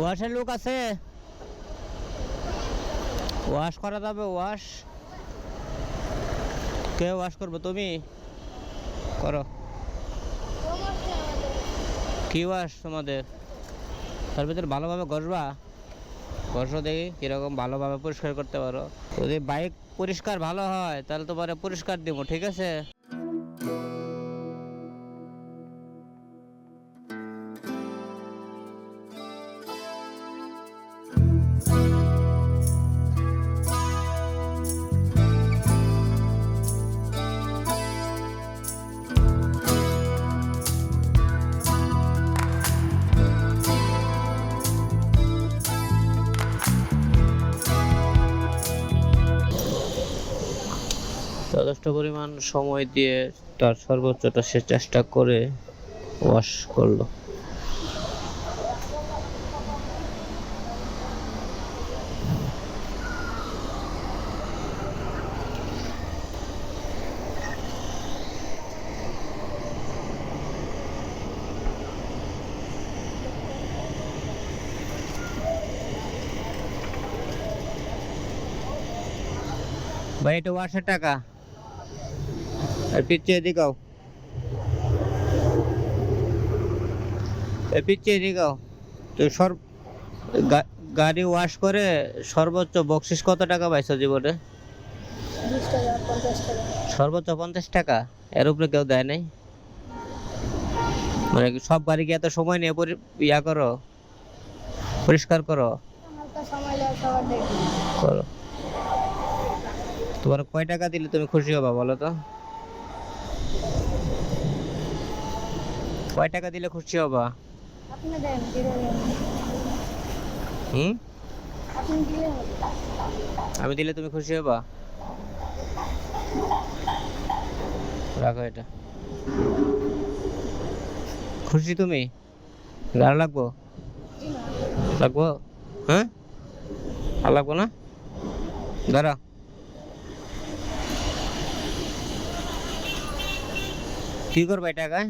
ওয়াশের লোক আছে। ওয়াশ করা যাবে, ওয়াশ। কে ওয়াশ করবে, তুমি? করো। কি ওয়াশ তোমাদের? তার ভিতরে ভালোভাবে ঘষবা। ঘষো দেখি কীরকম ভালোভাবে পরিষ্কার করতে পারো। যদি বাইক পরিষ্কার ভালো হয়, তাহলে তোমার পরিষ্কার দিব, ঠিক আছে? যথেষ্ট পরিমাণ সময় দিয়ে তার সর্বোচ্চটা সে চেষ্টা করে ওয়াশ করল। ভাই, এটা ওয়াশের টাকা। আর পিচ্ছে এদিকাও এ পিচ্ছে এদিকাও তো সর গাড়ি ওয়াশ করে সর্বোচ্চ বকশিস কত টাকা পাইছো জীবনে? সর্বোচ্চ পঞ্চাশ টাকা? এর উপরে কেউ দেয় নাই? মানে সব গাড়ি কি এত সময় নিয়ে ইয়া করো? পরিষ্কার করো? করো। তোমার কয় টাকা দিলে তুমি খুশি হবা বলো তো? কয় টাকা দিলে খুশি হবা। হুম আমি দিলে তুমি খুশি হবা? রাখো এটা। খুশি তুমি? গাড়ি লাগবো? লাগবো? হ্যাঁ? আর লাগবো না? দাঁড়া। কি করবে টাকা